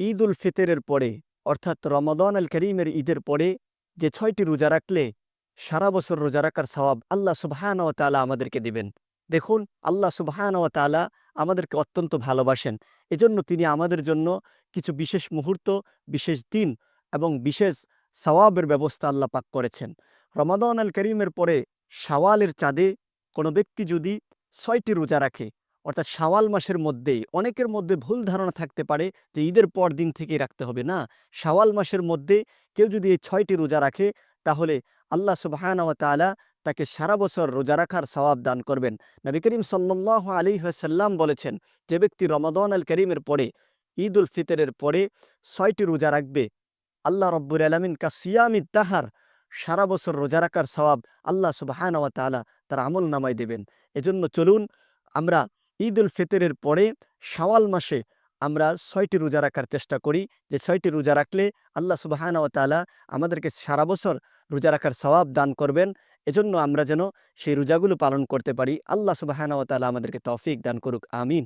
ঈদ উল ফিতরের পরে, অর্থাৎ রমাদান আল করিমের ঈদের পরে যে ছয়টি রোজা রাখলে, সারা বছর রোজা রাখার সওয়াব আল্লাহ সুবহান ও তালা আমাদেরকে দিবেন। দেখুন, আল্লাহ সুবহান ও তালা আমাদেরকে অত্যন্ত ভালোবাসেন। এজন্য তিনি আমাদের জন্য কিছু বিশেষ মুহূর্ত, বিশেষ দিন এবং বিশেষ সওয়াবের ব্যবস্থা আল্লাহ পাক করেছেন। রমাদান আল করিমের পরে শাওয়ালের চাঁদে কোনো ব্যক্তি যদি ছয়টি রোজা রাখে অর্থাৎ শাওয়াল মাসের মধ্যেই অনেকের মধ্যে ভুল ধারণা থাকতে পারে যে ঈদের পর দিন থেকেই রাখতে হবে, না? শাওয়াল মাসের মধ্যে কেউ যদি এই ছয়টি রোজা রাখে, তাহলে আল্লাহ সুবাহান তালা তাকে সারা বছর রোজা রাখার সওয়াব দান করবেন। নবী করিম সাল্লাহ আলী সাল্লাম বলেছেন, যে ব্যক্তি রমাদান আল করিমের পরে ঈদ উল ফিতরের পরে ছয়টি রোজা রাখবে, আল্লাহ রব্বুর আলমিন কা সিয়ামি তাহার সারা বছর রোজা রাখার সওয়াব আল্লাহ সুবাহান তালা তার আমল নামাই দেবেন। এজন্য চলুন, আমরা ঈদ উল ফিতরের পরে শাওয়াল মাসে আমরা ছয়টি রোজা রাখার চেষ্টা করি। যে ছয়টি রোজা রাখলে আল্লাহ সুবাহান ও তালা আমাদেরকে সারা বছর রোজা রাখার স্বভাব দান করবেন। এজন্য আমরা যেন সেই রোজাগুলো পালন করতে পারি। আল্লাহ সুবাহান ও তালা আমাদেরকে তৌফিক দান করুক। আমিন।